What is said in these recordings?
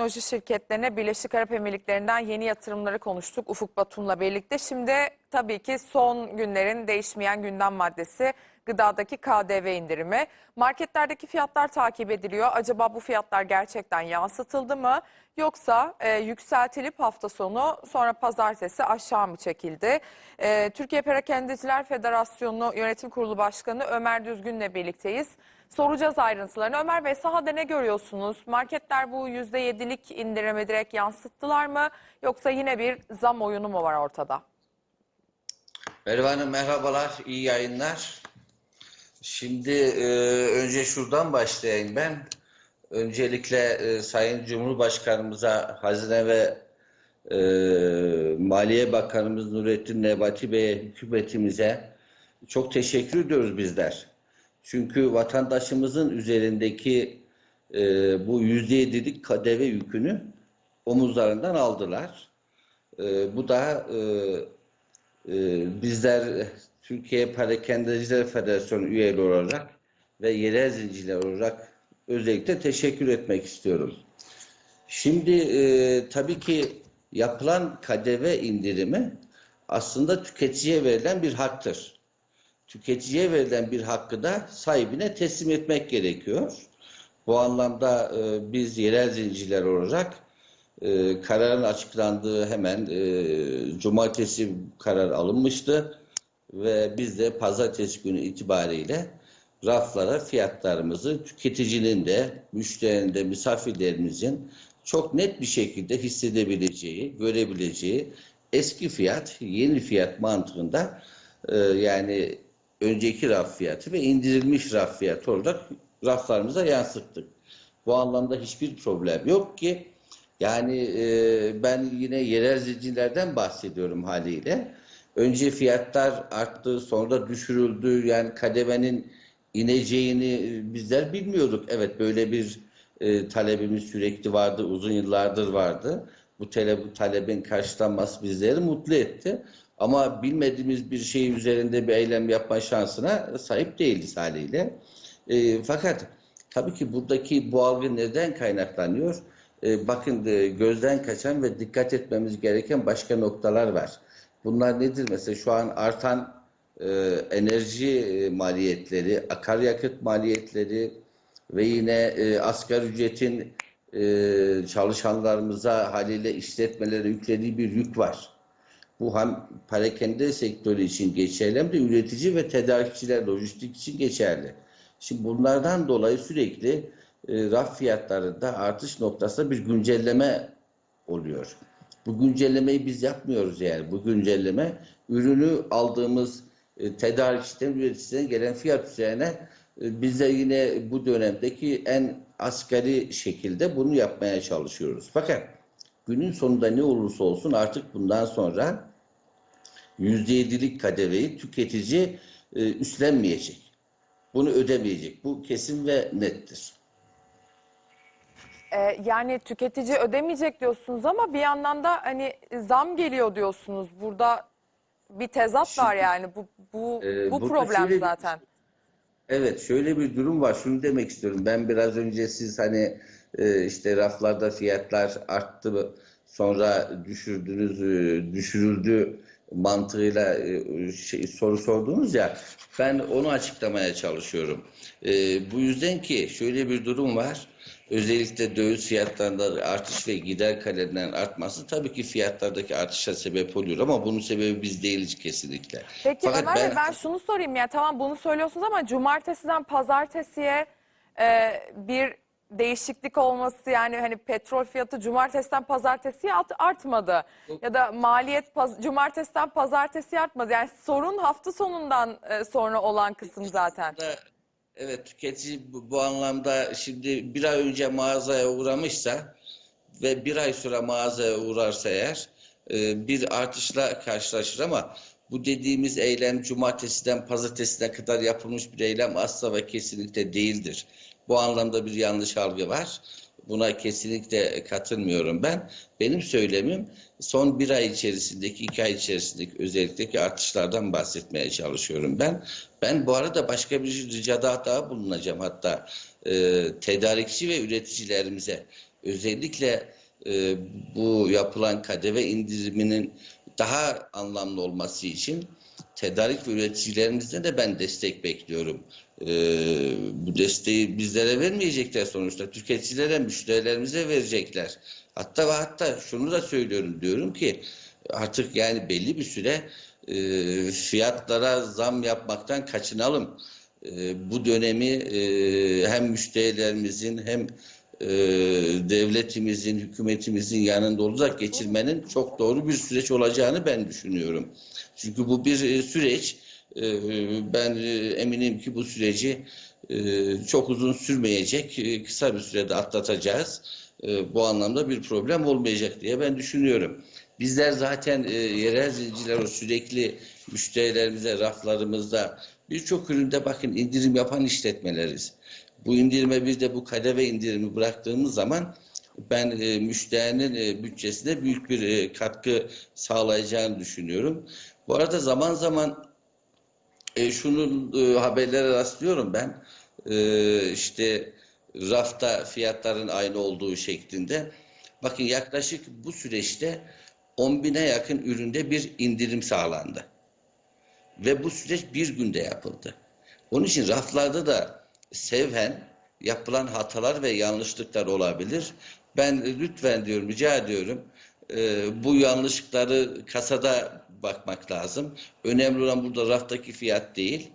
teknoloji şirketlerine Birleşik Arap Emirlikleri'nden yeni yatırımları konuştuk Ufuk Batum'la birlikte. Şimdi tabii ki son günlerin değişmeyen gündem maddesi gıdadaki KDV indirimi. Marketlerdeki fiyatlar takip ediliyor. Acaba bu fiyatlar gerçekten yansıtıldı mı? Yoksa e, yükseltilip hafta sonu sonra pazartesi aşağı mı çekildi? E, Türkiye Perakendeciler Federasyonu Yönetim Kurulu Başkanı Ömer Düzgün'le birlikteyiz. Soracağız ayrıntılarını. Ömer Bey sahada ne görüyorsunuz? Marketler bu %7'lik indirimi direkt yansıttılar mı? Yoksa yine bir zam oyunu mu var ortada? Merve Hanım merhabalar, iyi yayınlar. Şimdi e, önce şuradan başlayayım ben. Öncelikle e, Sayın Cumhurbaşkanımıza, Hazine ve e, Maliye Bakanımız Nurettin Nebati Bey'e, hükümetimize çok teşekkür ediyoruz bizler. Çünkü vatandaşımızın üzerindeki e, bu yüzde yedilik KDV yükünü omuzlarından aldılar. E, bu da e, ee, bizler Türkiye Perakendeciler Federasyonu üyeleri olarak ve yerel zincirler olarak özellikle teşekkür etmek istiyorum. Şimdi e, tabii ki yapılan KDV indirimi aslında tüketiciye verilen bir haktır. Tüketiciye verilen bir hakkı da sahibine teslim etmek gerekiyor. Bu anlamda e, biz yerel zincirler olarak e, kararın açıklandığı hemen e, cumartesi karar alınmıştı ve biz de pazartesi günü itibariyle raflara fiyatlarımızı tüketicinin de, müşterinin de, misafirlerimizin çok net bir şekilde hissedebileceği, görebileceği eski fiyat, yeni fiyat mantığında e, yani önceki raf fiyatı ve indirilmiş raf fiyatı olarak raflarımıza yansıttık. Bu anlamda hiçbir problem yok ki yani e, ben yine yerel zincirlerden bahsediyorum haliyle. Önce fiyatlar arttı, sonra düşürüldü. Yani kademenin ineceğini bizler bilmiyorduk. Evet böyle bir e, talebimiz sürekli vardı, uzun yıllardır vardı. Bu, tale, bu talebin karşılanması bizleri mutlu etti. Ama bilmediğimiz bir şeyin üzerinde bir eylem yapma şansına sahip değiliz haliyle. E, fakat tabii ki buradaki bu algı neden kaynaklanıyor? E, bakın e, gözden kaçan ve dikkat etmemiz gereken başka noktalar var. Bunlar nedir? Mesela şu an artan e, enerji e, maliyetleri, akaryakıt maliyetleri ve yine e, asgari ücretin e, çalışanlarımıza haliyle işletmelere yüklediği bir yük var. Bu hem perakende sektörü için geçerli hem de üretici ve tedarikçiler, lojistik için geçerli. Şimdi bunlardan dolayı sürekli e, raf fiyatlarında artış noktasında bir güncelleme oluyor. Bu güncellemeyi biz yapmıyoruz yani. Bu güncelleme ürünü aldığımız e, tedarikçiden, üreticiden gelen fiyat üzerine e, biz de yine bu dönemdeki en asgari şekilde bunu yapmaya çalışıyoruz. Fakat günün sonunda ne olursa olsun artık bundan sonra %7'lik kadeveyi tüketici e, üstlenmeyecek. Bunu ödemeyecek. Bu kesin ve nettir. E, yani tüketici ödemeyecek diyorsunuz ama bir yandan da hani zam geliyor diyorsunuz. Burada bir tezat var yani. Bu bu bu problem zaten. Evet şöyle bir durum var. Şunu demek istiyorum. Ben biraz önce siz hani e, işte raflarda fiyatlar arttı sonra düşürdünüz e, düşürüldü mantığıyla e, şey, soru sordunuz ya ben onu açıklamaya çalışıyorum. Bu yüzden ki şöyle bir durum var. Özellikle döviz fiyatlarında artış ve gider kaleminden artması tabii ki fiyatlardaki artışa sebep oluyor ama bunun sebebi biz değiliz kesinlikle. Peki Fakat Ömer Bey ben şunu sorayım ya tamam bunu söylüyorsunuz ama cumartesiden pazartesiye e, bir değişiklik olması yani hani petrol fiyatı cumartesiden pazartesiye art- artmadı. Ya da maliyet paz- cumartesiden pazartesiye artmadı. Yani sorun hafta sonundan e, sonra olan kısım zaten. Evet tüketici bu, bu anlamda şimdi bir ay önce mağazaya uğramışsa ve bir ay sonra mağazaya uğrarsa eğer e, bir artışla karşılaşır ama bu dediğimiz eylem cumartesiden pazartesine kadar yapılmış bir eylem asla ve kesinlikle değildir. Bu anlamda bir yanlış algı var. Buna kesinlikle katılmıyorum ben. Benim söylemim son bir ay içerisindeki, iki ay içerisindeki özellikle artışlardan bahsetmeye çalışıyorum ben. Ben bu arada başka bir ricada daha bulunacağım hatta e, tedarikçi ve üreticilerimize. özellikle e, bu yapılan KDV indiriminin daha anlamlı olması için tedarik ve üreticilerimizden de ben destek bekliyorum. E, bu desteği bizlere vermeyecekler sonuçta. Tüketicilere, müşterilerimize verecekler. Hatta ve hatta şunu da söylüyorum diyorum ki artık yani belli bir süre e, fiyatlara zam yapmaktan kaçınalım. E, bu dönemi e, hem müşterilerimizin hem e, devletimizin, hükümetimizin yanında olarak geçirmenin çok doğru bir süreç olacağını ben düşünüyorum. Çünkü bu bir e, süreç. E, ben e, eminim ki bu süreci e, çok uzun sürmeyecek, e, kısa bir sürede atlatacağız. Bu anlamda bir problem olmayacak diye ben düşünüyorum. Bizler zaten yerel zincirler o sürekli müşterilerimize raflarımızda birçok üründe bakın indirim yapan işletmeleriz. Bu indirime bir de bu KDV indirimi bıraktığımız zaman ben e, müşterinin e, bütçesine büyük bir e, katkı sağlayacağını düşünüyorum. Bu arada zaman zaman e, şunun e, haberlere rastlıyorum ben. E, işte rafta fiyatların aynı olduğu şeklinde. Bakın yaklaşık bu süreçte 10 bine yakın üründe bir indirim sağlandı. Ve bu süreç bir günde yapıldı. Onun için raflarda da sevhen yapılan hatalar ve yanlışlıklar olabilir. Ben lütfen diyorum, rica ediyorum e, bu yanlışlıkları kasada bakmak lazım. Önemli olan burada raftaki fiyat değil,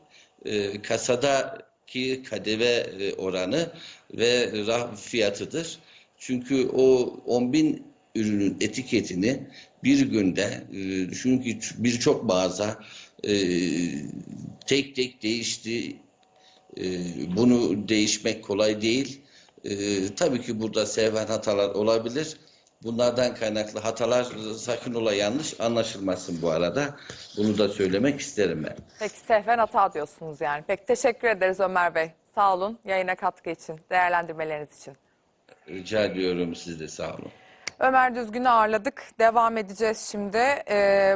e, kasadaki KDV e, oranı ve raf fiyatıdır. Çünkü o 10 bin ürünün etiketini bir günde e, düşünün ki birçok mağaza e, tek tek değişti. E, bunu değişmek kolay değil. E, tabii ki burada sevhen hatalar olabilir. Bunlardan kaynaklı hatalar sakın ola yanlış anlaşılmasın bu arada. Bunu da söylemek isterim ben. Peki sehven hata diyorsunuz yani. Peki teşekkür ederiz Ömer Bey. Sağ olun yayına katkı için, değerlendirmeleriniz için. Rica ediyorum siz de sağ olun. Ömer Düzgün'ü ağırladık. Devam edeceğiz şimdi. Ee,